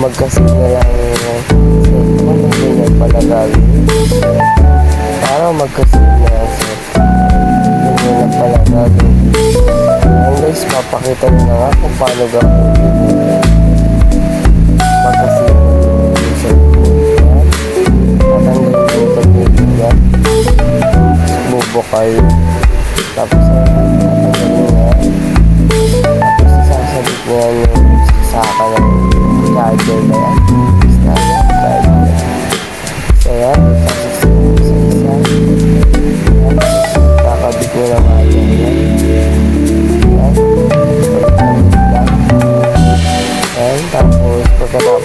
magkasig na lang cellphone, hindi na pala gagawin. Para magkasig na lang sir. Hindi na pala gagawin. Ngayon guys, papakita nyo na nga kung paano gagawin. Cellphone. Yan. Tatanggalin yung tagilid yan. Bubukay. Tapos,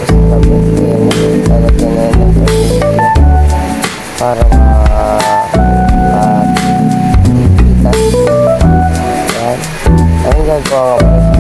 ng kabit, yan, lalagyan na yan ng para ma uh, ipitan. Yan. Ang gagawa ko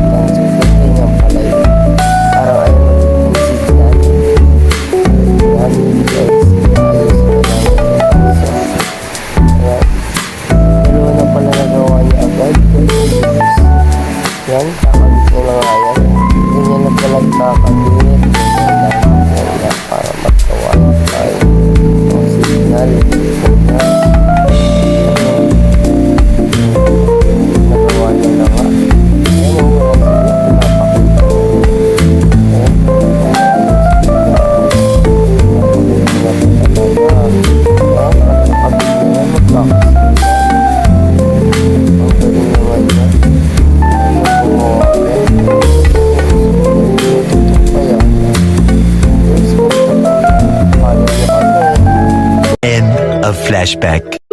flashback.